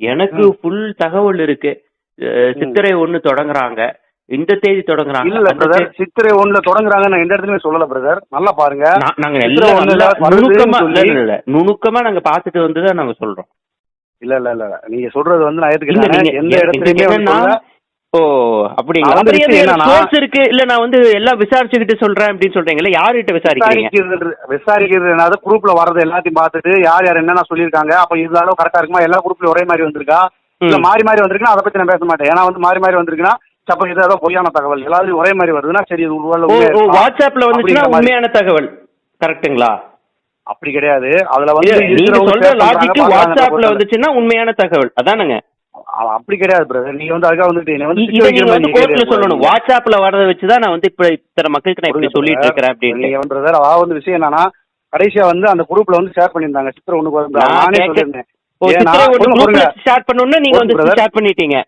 எனக்கு ஃபுல் தகவல் இருக்கு. சித்திரை ஒண்ணு தொடங்குறாங்க. இந்த தேதி தொடங்குறாங்க. இல்ல பிரதர் தேதி- சித்திரை ஒண்ணுல தொடங்குறாங்க நான் எந்த இடத்துலயும் சொல்லல பிரதர் நல்லா பாருங்க. நாங்க எல்லாம் நுணுக்கமா இல்ல, இல்ல. நுணுக்கமா நாங்க பாத்துட்டு வந்துதான் நாங்க சொல்றோம். இல்ல இல்ல இல்ல நீங்க சொல்றது வந்து நான் ஏத்துக்கிறேன் எந்த இடத்துலயுமே ஓ அப்படிங்களா? இருக்கு. இல்ல நான் வந்து எல்லாம் விசாரிச்சுக்கிட்டு சொல்றேன் அப்படின்னு சொல்றீங்கல்ல யார்கிட்ட விசாரிக்கிறீங்க? விசாரிக்கிறது விசாரிக்கிறது என்னது? குரூப்ல வர்றது எல்லாத்தையும் பார்த்துட்டு யார் யார் என்னென்ன சொல்லியிருக்காங்க அப்ப இந்த அளவு கரெக்டா இருக்குமா? எல்லா குரூப்லயும் ஒரே மாதிரி வந்திருக்கா? இல்ல. மாறி மாறி வந்திருக்குன்னா அதை பத்தி நான் பேச மாட்டேன். ஏன்னா வந்து மாறி மாறி வந்திருக்குன்னா சப்ப இது ஏதோ பொய்யான தகவல். எல்லாரும் ஒரே மாதிரி வருதுன்னா சரி இது? வாட்ஸ்அப்ல வந்துச்சுன்னா. உண்மையான தகவல். கரெக்ட்டுங்களா அப்படி கிடையாது. அதுல வந்து நீங்க சொல்ற லாஜிக் வாட்ஸ்அப்ல. வந்துச்சுன்னா உண்மையான தகவல். அதானுங்க. அப்படி கிடையாது பிரதர் நீங்க வந்து அதுக்காக வந்துட்டு என்னை வந்து கோர்ட்ல. சொல்லணும் வாட்ஸ்அப்ல வரத வச்சுதான் நான் வந்து இப்ப இத்தனை மக்களுக்கு நான் இப்படி சொல்லிட்டு. இருக்கிறேன் அப்படின்னு நீங்க வந்து brother, அதாவது வந்து விஷயம் என்னன்னா கடைசியா வந்து அந்த குரூப்ல வந்து ஷேர் பண்ணியிருந்தாங்க சித்திரை ஒண்ணுக்கு வந்து நான் சொல்லியிருந்தேன். ஷேர் பண்ணோம்னா நீங்க வந்து. ஷேர் பண்ணிட்டீங்க